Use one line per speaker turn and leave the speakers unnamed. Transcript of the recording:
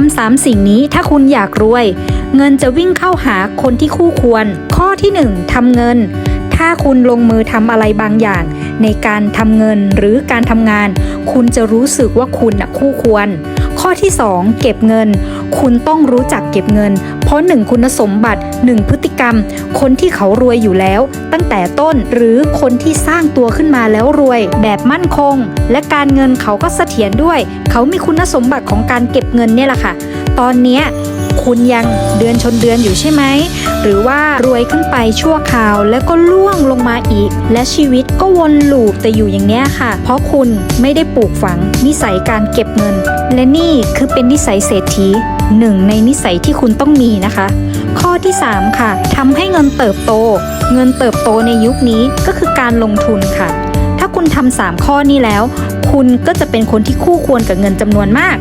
ทำสามสิ่งนี้ถ้าคุณอยากรวย เงินจะวิ่งเข้าหาคนที่คู่ควร ข้อที่หนึ่งทำเงิน ถ้าคุณลงมือทำอะไรบางอย่าง ในการทำเงินหรือการทำงาน คุณจะรู้สึกว่าคุณน่ะคู่ควร ข้อที่ 2 เก็บเงิน คุณต้องรู้จักเก็บเงิน เพราะหนึ่งคุณสมบัติหนึ่งพฤติกรรม คนที่เขารวยอยู่แล้ว ตั้งแต่ต้นหรือคนที่สร้างตัวขึ้นมาแล้วรวย แบบมั่นคง และการเงินเขาก็เสถียรด้วย เขามีคุณสมบัติของการเก็บเงินเนี่ยแหละค่ะ ตอนนี้ คุณยังเดือนชนเดือนอยู่ใช่ไหม หรือว่ารวยขึ้นไปชั่วคราวแล้วก็ล่วงลงมาอีก และชีวิตก็วนลูปแต่อยู่อย่างเนี้ยค่ะ เพราะคุณไม่ได้ปลูกฝังนิสัยการเก็บเงิน และนี่คือเป็นนิสัยเศรษฐีหนึ่งในนิสัยที่คุณต้องมีนะคะ ข้อที่ 3 ค่ะทำให้เงินเติบโต เงินเติบโตในยุคนี้ก็คือการลงทุนค่ะ ถ้าคุณทำสามข้อนี้แล้ว คุณก็จะเป็นคนที่คู่ควรกับเงินจำนวนมาก